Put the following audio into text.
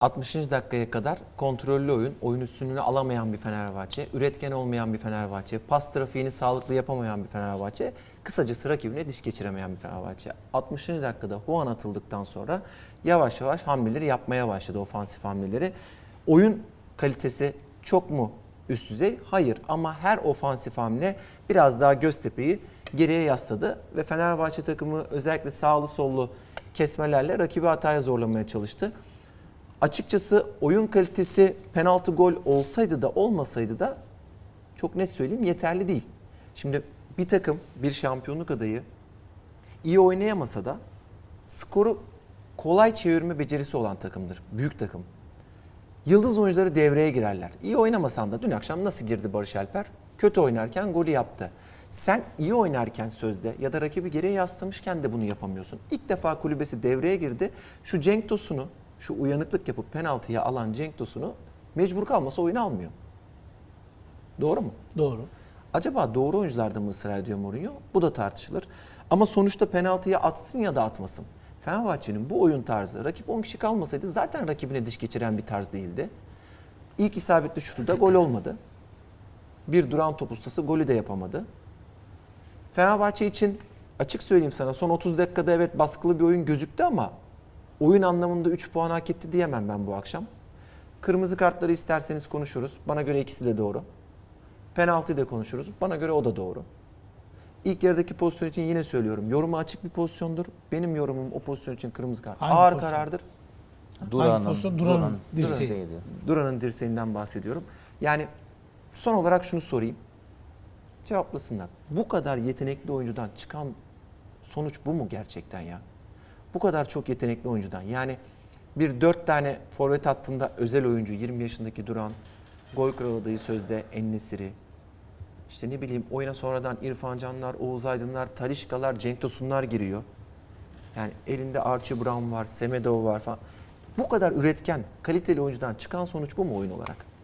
60. dakikaya kadar kontrollü oyun, oyun üstünlüğünü alamayan bir Fenerbahçe, üretken olmayan bir Fenerbahçe, pas trafiğini sağlıklı yapamayan bir Fenerbahçe, kısacası rakibine diş geçiremeyen bir Fenerbahçe. 60. dakikada Juan atıldıktan sonra yavaş yavaş hamleleri yapmaya başladı, ofansif hamleleri. Oyun kalitesi çok mu üst düzey? Hayır ama her ofansif hamle biraz daha Göztepe'yi geriye yasladı ve Fenerbahçe takımı özellikle sağlı sollu kesmelerle rakibi hataya zorlamaya çalıştı. Açıkçası oyun kalitesi penaltı gol olsaydı da olmasaydı da çok net söyleyeyim yeterli değil. Şimdi bir takım bir şampiyonluk adayı iyi oynayamasa da skoru kolay çevirme becerisi olan takımdır. Büyük takım. Yıldız oyuncuları devreye girerler. İyi oynamasan da dün akşam nasıl girdi Barış Alper? Kötü oynarken golü yaptı. Sen iyi oynarken sözde ya da rakibi geriye yaslamışken de bunu yapamıyorsun. İlk defa kulübesi devreye girdi. Şu Cenk Tosun'u, şu uyanıklık yapıp penaltıya alan Cenk Tosun'u mecbur kalmasa oyunu almıyor. Doğru mu? Doğru. Acaba doğru oyuncularda mı ısrar ediyor Mourinho? Bu da tartışılır. Ama sonuçta penaltıya atsın ya da atmasın. Fenerbahçe'nin bu oyun tarzı rakip 10 kişi kalmasaydı zaten rakibine diş geçiren bir tarz değildi. İlk isabetli şutu da gol olmadı. Bir duran top ustası golü de yapamadı. Fenerbahçe için açık söyleyeyim sana son 30 dakikada evet baskılı bir oyun gözüktü ama oyun anlamında 3 puan hak etti diyemem ben bu akşam. Kırmızı kartları isterseniz konuşuruz. Bana göre ikisi de doğru. Penaltıyı da konuşuruz. Bana göre o da doğru. İlk yarıdaki pozisyon için yine söylüyorum. Yoruma açık bir pozisyondur. Benim yorumum o pozisyon için kırmızı kart. Hangi Ağır pozisyon? karardır. Hangi pozisyon? Duran'ın dirseği. dirseğiydi. Duran'ın dirseğinden bahsediyorum. Yani son olarak şunu sorayım. Cevaplasınlar. Bu kadar yetenekli oyuncudan çıkan sonuç bu mu gerçekten ya? Bu kadar çok yetenekli oyuncudan. Yani bir dört tane forvet hattında özel oyuncu 20 yaşındaki Duran, gol kralı adayı sözde Ennesiri, işte ne bileyim oyuna sonradan İrfan Canlar, Oğuz Aydınlar, Talişkalar, Cenk Tosunlar giriyor. Yani elinde Archie Brown var, Semedo var falan. Bu kadar üretken, kaliteli oyuncudan çıkan sonuç bu mu oyun olarak?